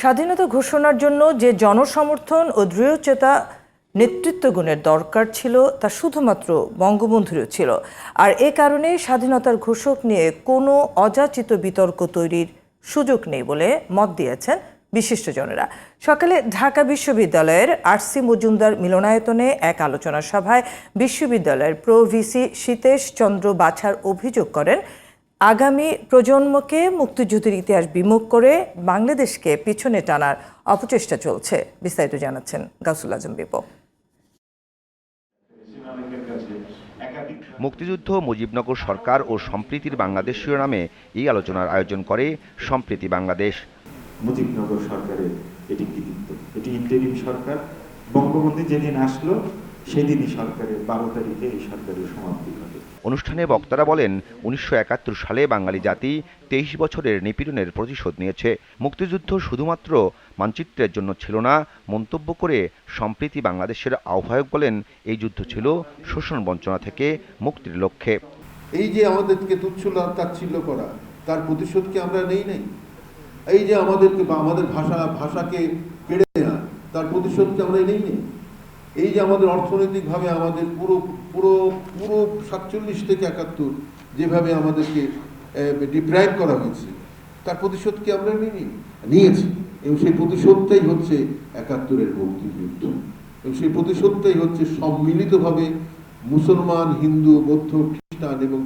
স্বাধীনতা ঘোষণার জন্য যে জনসমর্থন ও দৃঢ়চেতা নেতৃত্ব গুণের দরকার ছিল, তা শুধুমাত্র বঙ্গবন্ধুরও ছিল। আর এ কারণে স্বাধীনতার ঘোষক নিয়ে কোনো অযাচিত বিতর্ক তৈরির সুযোগ নেই বলে মত দিয়েছেন বিশিষ্টজনেরা। সকালে ঢাকা বিশ্ববিদ্যালয়ের আরসি মজুমদার মিলনায়তনে এক আলোচনা সভায় বিশ্ববিদ্যালয়ের প্রো ভিসি সীতেশ চন্দ্র বাছার অভিযোগ করেন আগামী প্রজন্মকে মুক্তিযুদ্ধের ইতিহাস বিমুখ করে বাংলাদেশকে পিছনে টানার অপচেষ্টা চলছে বিস্তারিত জানাচ্ছেন গাউসুল আজম বিপো। মুক্তিযুদ্ধ মুজিবনগর সরকার ও সম্প্রীতির বাংলাদেশ শিরোনামে এই আলোচনার আয়োজন করে সম্প্রীতি বাংলাদেশ। মুজিবনগর সরকারের এটি কৃতিত্ব। এটি ইন্টারিম সরকার। বঙ্গবন্ধু যেদিন আসলো সেদিনই সরকারের বারো তারিখে এই সরকারের সমাপ্তি ঘটে। অনুষ্ঠানে বক্তারা বলেন উনিশশো একাত্তর সালে বাঙালি জাতি তেইশ বছরের নিপীড়নের প্রতিশোধ নিয়েছে। মুক্তিযুদ্ধ শুধুমাত্র মানচিত্রের জন্য ছিল না মন্তব্য করে সম্প্রীতি বাংলাদেশের আহ্বায়ক বলেন এই যুদ্ধ ছিল শোষণ বঞ্চনা থেকে মুক্তির লক্ষ্যে। এই যে আমাদেরকে তুচ্ছ তাচ্ছিল্য করা তার প্রতিশোধ কি আমরা নেই নাই? এই যে আমাদেরকে বা আমাদের ভাষা ভাষাকে কেড়ে নেওয়া তার প্রতিশোধকে আমরা নেই নেই? এই যে আমাদের অর্থনৈতিকভাবে আমাদের পুরো পুরো পুরো সাতচল্লিশ থেকে একাত্তর যেভাবে আমাদেরকে ডিপ্রাইভ করা হয়েছে, তার প্রতিশোধ কি আমরা নিই নিয়েছি। এবং সেই প্রতিশোধটাই হচ্ছে একাত্তরের মুক্তিযুদ্ধ। এবং সেই প্রতিশোধটাই হচ্ছে সম্মিলিতভাবে মুসলমান, হিন্দু, বৌদ্ধ, খ্রিস্টান এবং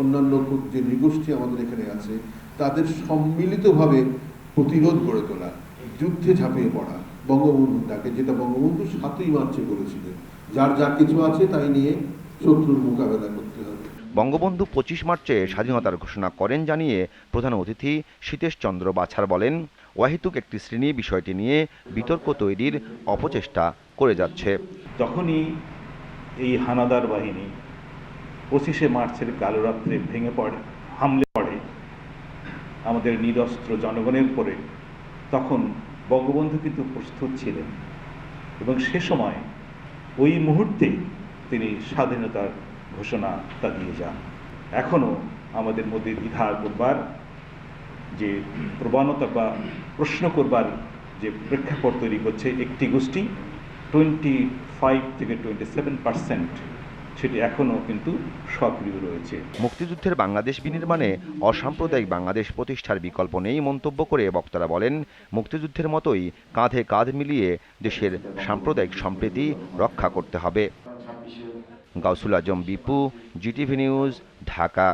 অন্যান্য যে নৃগোষ্ঠী আমাদের এখানে আছে, তাদের সম্মিলিতভাবে প্রতিরোধ গড়ে তোলা, যুদ্ধে ঝাঁপিয়ে পড়া। বঙ্গবন্ধু তাকে যেটা বঙ্গবন্ধু সাতই মার্চে করেছিলেন। যার যা কিছু আছে তাই নিয়ে শত্রুর মোকাবেলা করতে হবে। বঙ্গবন্ধু পঁচিশ মার্চে স্বাধীনতার ঘোষণা করেন জানিয়ে প্রধান অতিথি সীতেশ চন্দ্র বাছার বলেন ওয়াহিতুক একটি শ্রেণি বিষয়টি নিয়ে বিতর্ক তৈরির অপচেষ্টা করে যাচ্ছে। যখনই এই হানাদার বাহিনী পঁচিশে মার্চের কালো রাত্রে ভেঙে পড়ে হামলে পড়ে আমাদের নিরস্ত্র জনগণের উপরে। তখন বঙ্গবন্ধু কিন্তু প্রস্তুত ছিলেন। এবং সে সময় ওই মুহূর্তে তিনি স্বাধীনতার ঘোষণা তা দিয়ে যান। এখনও আমাদের মধ্যে দ্বিধা করবার যে প্রবণতা বা প্রশ্ন করবার যে প্রেক্ষাপট তৈরি করছে একটি গোষ্ঠী টোয়েন্টি ফাইভ থেকে টোয়েন্টি সেভেন পার্সেন্ট সেটি এখনও কিন্তু সক্রিয় রয়েছে। মুক্তিযুদ্ধের বাংলাদেশ বিনির্মাণে অসাম্প্রদায়িক বাংলাদেশ প্রতিষ্ঠার বিকল্প নেই মন্তব্য করে বক্তারা বলেন, মুক্তিযুদ্ধের মতোই কাঁধে কাঁধ মিলিয়ে দেশের সাম্প্রদায়িক সম্প্রীতি রক্ষা করতে হবে। Gausul Azam Bipu, GTV news, Dhaka.